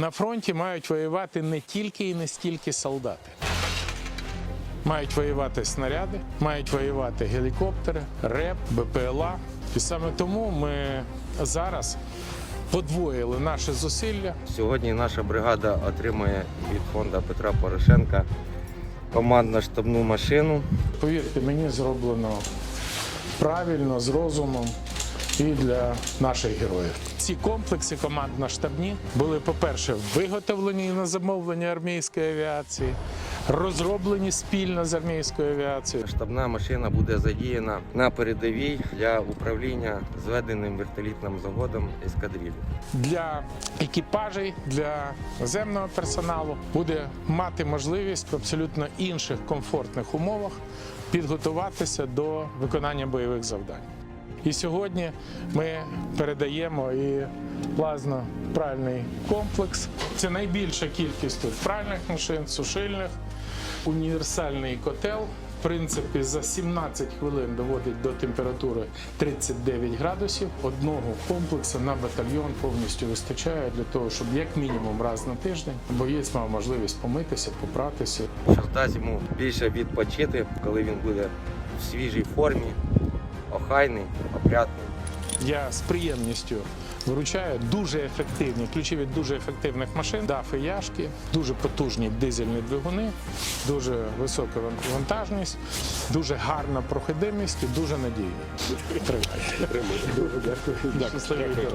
На фронті мають воювати не тільки і не стільки солдати. Мають воювати снаряди, мають воювати гелікоптери, РЕП, БПЛА. І саме тому ми зараз подвоїли наші зусилля. Сьогодні наша бригада отримує від фонду Петра Порошенка командно-штабну машину. Повірте, мені зроблено правильно, з розумом і для наших героїв. Ці комплекси командно-штабні були, по-перше, виготовлені на замовлення армійської авіації, розроблені спільно з армійською авіацією. Штабна машина буде задіяна на передовій для управління зведеним вертолітним заводом ескадрилі. Для екіпажей, для наземного персоналу буде мати можливість в абсолютно інших комфортних умовах підготуватися до виконання бойових завдань. І сьогодні ми передаємо і плазно-пральний комплекс. Це найбільша кількість тут пральних машин, сушильних, універсальний котел. В принципі, за 17 хвилин доводить до температури 39 градусів. Одного комплексу на батальйон повністю вистачає для того, щоб як мінімум раз на тиждень боєць мав можливість помитися, попратися. Дасть йому більше відпочити, коли він буде в свіжій формі, охайний, опрятний. Я з приємністю вручаю дуже ефективні ключі від дуже ефективних машин. дафи і яшки, дуже потужні дизельні двигуни, дуже висока вантажність, дуже гарна проходимість і дуже надійні. Тримайте. Дуже дякую. Дякую.